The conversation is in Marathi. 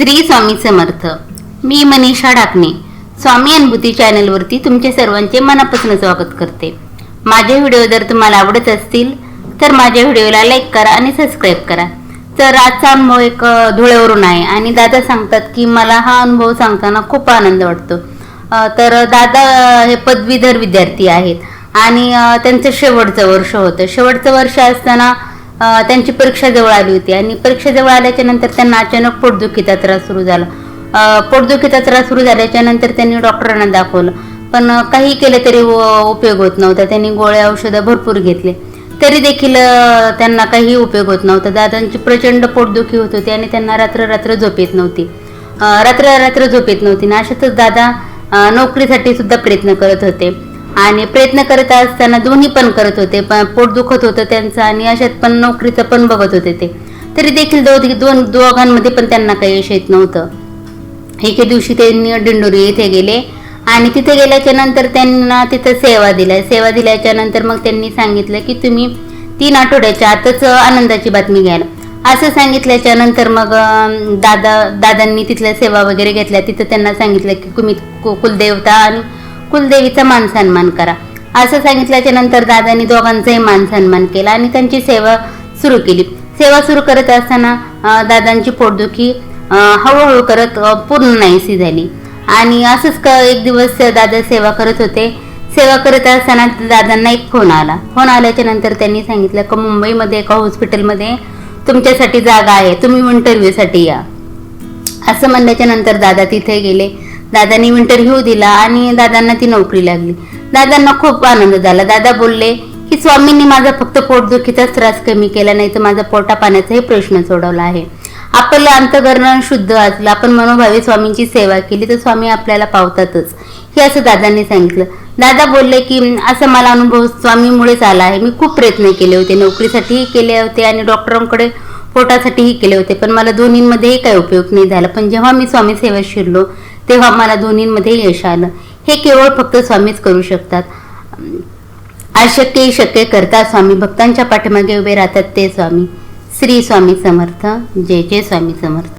श्री स्वामी समर्थ. मी मनीषा डाकणे स्वामी अनुभूती चॅनलवरती तुमचे सर्वांचे मनापासून स्वागत करते. माझे व्हिडिओ जर तुम्हाला आवडत असतील तर माझ्या व्हिडिओला लाईक करा आणि सबस्क्राईब करा. तर आजचा अनुभव एक धुळ्यावरून आहे आणि दादा सांगतात की मला हा अनुभव सांगताना खूप आनंद वाटतो. तर दादा हे पदवीधर विद्यार्थी आहेत आणि त्यांचं शेवटचं वर्ष होतं. शेवटचं वर्ष असताना त्यांची परीक्षा जवळ आली होती. आणि परीक्षा जवळ आल्याच्यानंतर त्यांना अचानक पोटदुखीचा त्रास सुरू झाला. पोटदुखीचा त्रास सुरू झाल्याच्यानंतर त्यांनी डॉक्टरांना दाखवलं. पण काही केलं तरी उपयोग होत नव्हता. त्यांनी गोळ्या औषधं भरपूर घेतले. तरी देखील त्यांना काही उपयोग होत नव्हता. दादांची प्रचंड पोटदुखी होत होती आणि त्यांना रात्र रात्र झोप येत नव्हती. रात्र रात्र झोप येत नव्हती. आणि अशातच दादा नोकरीसाठी सुद्धा प्रयत्न करत होते. आणि प्रयत्न करत असताना दोन्ही पण करत होते पण पोट दुखत होतं त्यांचं आणि अशात पण नोकरीचं पण बघत होते ते. तरी देखील दो दोन दोघांमध्ये पण त्यांना काही यश येत नव्हतं. एके दिवशी त्यांनी दिंडोरी येथे गेले आणि तिथे गेल्याच्यानंतर त्यांना तिथं सेवा दिल्या. सेवा दिल्याच्या नंतर मग त्यांनी सांगितलं की तुम्ही तीन आठवड्याच्या आतच आनंदाची बातमी घ्याल. असं सांगितल्याच्या नंतर मग दादा दादांनी तिथल्या सेवा वगैरे घेतल्या. तिथं त्यांना सांगितलं की तुम्ही कु- कुलदेवता आणि कुलदेवीचा मान सन्मान करा. असं सांगितल्याच्या नंतर दादांनी दोघांचाही मान सन्मान केला आणि त्यांची सेवा सुरू केली. सेवा सुरू करत असताना दादांची पोटदुखी हळूहळू करत पूर्ण नाहीशी झाली. आणि असंच क एक दिवस दादा सेवा करत होते. सेवा करत असताना दादांना एक फोन आला. फोन आल्याच्यानंतर त्यांनी सांगितलं का मुंबईमध्ये एका हॉस्पिटलमध्ये तुमच्यासाठी जागा आहे. तुम्ही इंटरव्ह्यूसाठी या. असं म्हणल्याच्या नंतर दादा तिथे गेले. दादानी इंटरव्ह्यू दिला आणि दादांना ती नोकरी लागली. दादांना खूप आनंद झाला. दादा बोलले की स्वामींनी माझा फक्त पोटदुखीचाच त्रास कमी केला नाही तर माझा पोटा पाण्याचाही प्रश्न सोडवला आहे. आपलं अंतकरण शुद्ध असलं आपण मनोभावी स्वामींची सेवा केली तर स्वामी आपल्याला पावतातच. हे असं दादांनी सांगितलं. दादा बोलले की असं मला अनुभव स्वामीमुळेच आला आहे. मी खूप प्रयत्न केले होते. नोकरीसाठीही केले होते आणि डॉक्टरांकडे पोटासाठीही केले होते. पण मला दोन्हींमध्येही काही उपयोग नाही झाला. पण जेव्हा मी स्वामी सेवा शिरलो तेव्हा मला दोन्हींमध्ये यश आलं. हे केवळ फक्त स्वामीच करू शकतात. अशक्य शक्य करता स्वामी. भक्तांच्या पाठीमागे उभे राहतात ते स्वामी. श्री स्वामी समर्थ. जय जय स्वामी समर्थ.